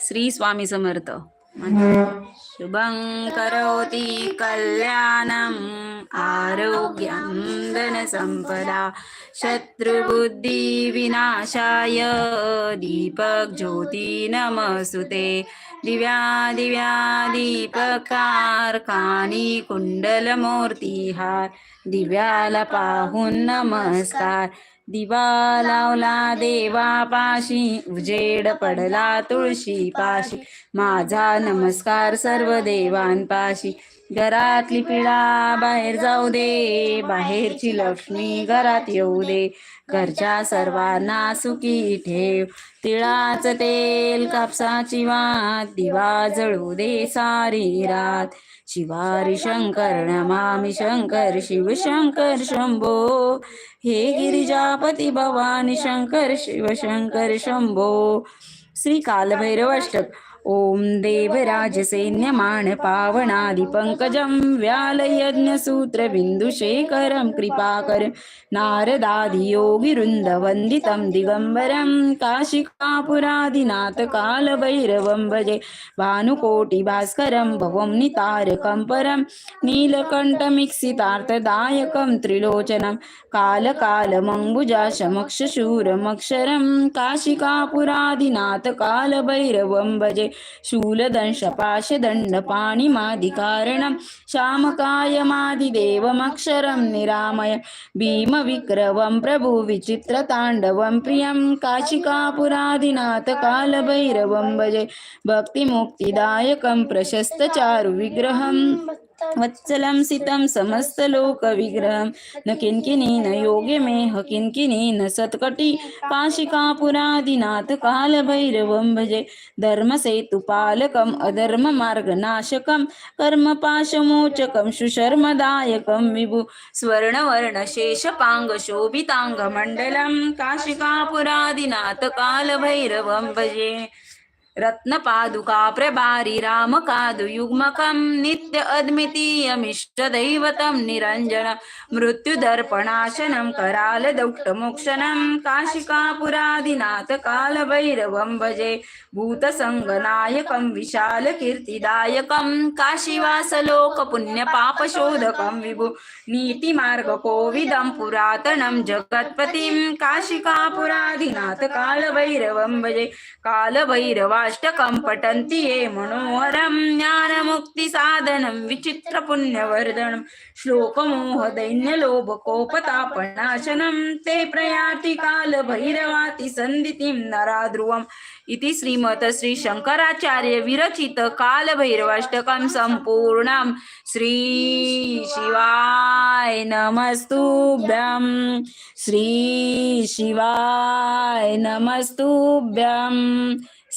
श्री स्वामी समर्थ शुभं करोति कल्याणम्, आरोग्यं धनसम्पदा, शत्रुबुद्धिविनाशाय दीपक ज्योती नमस्तुते दिव्या दिव्या दीपकार कानी कुंडलमूर्तिहार दिव्याला पाहून नमस्कार दिवा लावला देवापाशी उजेड पडला तुळशी पाशी. माझा नमस्कार सर्व देवांपाशी. घरातली पिढा बाहेर जाऊ दे. बाहेरची लक्ष्मी घरात येऊ दे. घरच्या सर्वांना सुखी ठेव. तिळाचं तेल कापसाची वात दिवा जळू दे सारी रात. शिवारी शंकर नमामी शंकर शिव शंकर शंभो. हे गिरिजापती भवानी शंकर शिव शंकर शंभो. श्री कालभैरव अष्टक. ॐ देवराजसैन्यमाण पावनादिपङ्कजं व्यालयज्ञसूत्रबिन्दुशेखरं कृपाकर। नारदादियोगिवृन्दवन्दितं दिगम्बरं काशिकापुरादिनाथ काशिकापुरादिनाथकालभैरवं भजे। भानुकोटिभास्करं भवं नितारकं परं नीलकण्ठमिक्सितार्थदायकं त्रिलोचनं। कालकालमम्बुजाशमक्षशूरमक्षरं काशिकापुरादिनाथकालभैरवं भजे। शूलदंशपाशदण्डपाणिमादिकारणं श्यामकायमादिदेवमक्षरं निरामय भीमविक्रवं प्रभुविचित्रताण्डवं प्रियं काशिकापुरादिनाथ कालभैरवं भजे भक्तिमुक्तिदायकं प्रशस्तचारुविग्रहम्। वत्सलं सितं समस्तलोकविग्रहं। न किङ्किनी न योगे मे ह किङ्किनी न सत्कटी। काशिकापुरादिनाथ कालभैरवं भजे। धर्मसेतुपालकम् अधर्ममार्गनाशकं कर्मपाशमोचकं सुशर्मदायकं विभु। स्वर्णवर्णशेषपाङ्गशोभिताङ्गमण्डलं काशिकापुरादिनाथ कालभैरवं भजे। रत्नपादुका प्रभारी रामकादुयुग्मकं नित्य अद्वितीयमिष्टदैवतं निरञ्जन मृत्युदर्पणाशनं करालदौष्टमोक्षणं काशिकापुरादिनाथ कालभैरवं भजे भूतसङ्गनायकं विशालकीर्तिदायकं काशीवासलोकपुण्यपापशोधकं विभु नीतिमार्गकोविदं पुरातनं जगत्पतिं काशिकापुरादिनाथ कालभैरवं अष्टकं पठन्ति ये मनोहरं ज्ञानमुक्तिसाधनं विचित्रपुण्यवर्धनं श्लोकमोहदैन्यलोभकोपतापनाशनं ते प्रयाति कालभैरवाति सन्दितिं नराध्रुवम्। इति श्रीमत श्री शंकराचार्य विरचित कालभैरवाष्टकं सम्पूर्णं श्री शिवाय नमस्तुभ्यं। श्री नमस्तुभ्यम्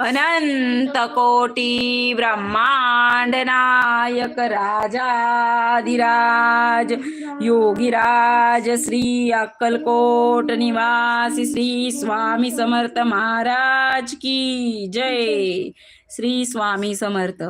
अनंत कोटि ब्रह्मांड नायक राजाधिराज योगीराज, श्री अक्कलकोट निवासी श्री स्वामी समर्थ महाराज की जय। श्री स्वामी समर्थ।